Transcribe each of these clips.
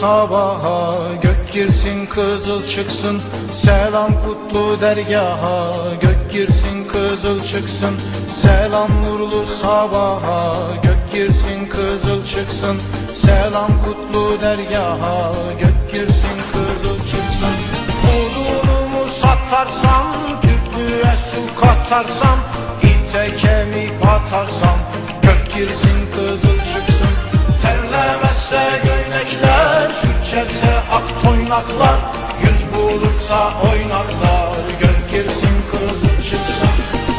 sabaha Gök girsin kızıl çıksın. Selam kutlu dergaha Gök girsin kızıl çıksın. Selam nurlu sabaha Gök girsin kızıl çıksın. Selam kutlu dergaha Gök girsin kızıl çıksın. Odunumu satarsam Tüplüğe su katarsam İte kemik atarsam Gök girsin kızıl çıksın. Terlemezse Sürçerse ak toynaklar Yüz bulursa oynaklar Gök girsin kızıl çıksın.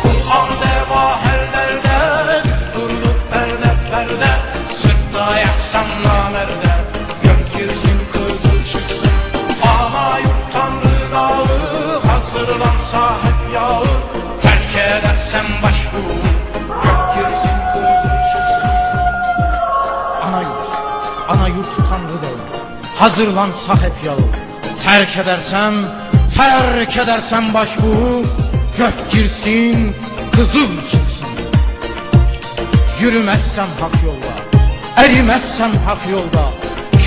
Kur'an deva her derde Düsturluk perde perde Sırtta yaksam namerde Gök girsin kızıl çıksın. Ana yurt tanrı dağı Hazırlansa hep yağı Terk kızıl çıksın. Ana yurt, ana yurt tanrı dağı Hazırlansa hep yağı Terk edersem, terk edersem başbuğu Gök girsin, kızıl çıksın. Yürümezsem hak yolda, erimezsem hak yolda.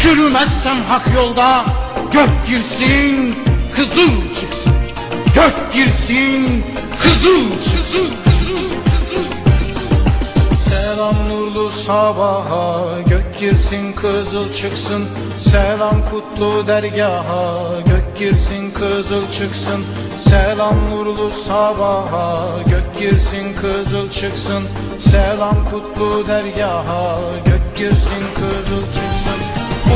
Çürümezsem hak yolda Gök girsin, kızıl çıksın. Gök girsin, kızıl çıksın. Selam nurlu sabaha Gök girsin kızıl çıksın. Selam kutlu dergaha Gök girsin kızıl çıksın. Selam nurlu sabaha Gök girsin kızıl çıksın. Selam kutlu dergaha Gök girsin kızıl çıksın.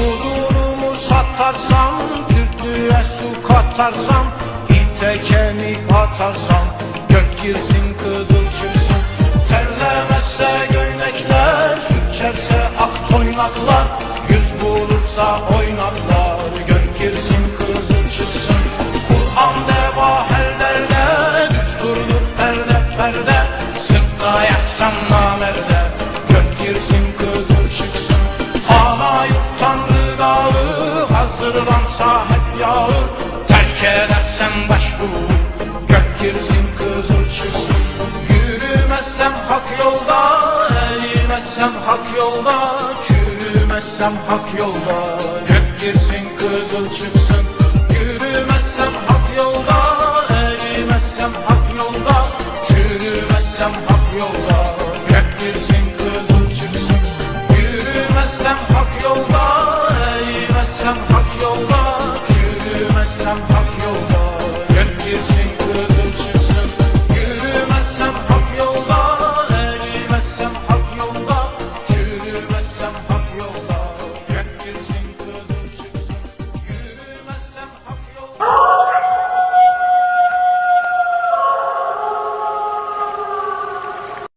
Odunumu satarsam Tüplüğe su katarsam İte kemik atarsam Gök girsin kızıl çıksa oynarlar Gök girsin kızıl çıksın. Kur'an deva her derde Düsturdur perde perde. Sıkta yaksan namerde Gök girsin kızıl çıksın. Hala yurttan gıdalı Hazırlansa hep yağlı Terk edersen başvuru Gök girsin kızıl çıksın. Yürümezsem hak yolda Eğilmezsem hak Gidersen hak yolda Gök girsin kızıl çıksın.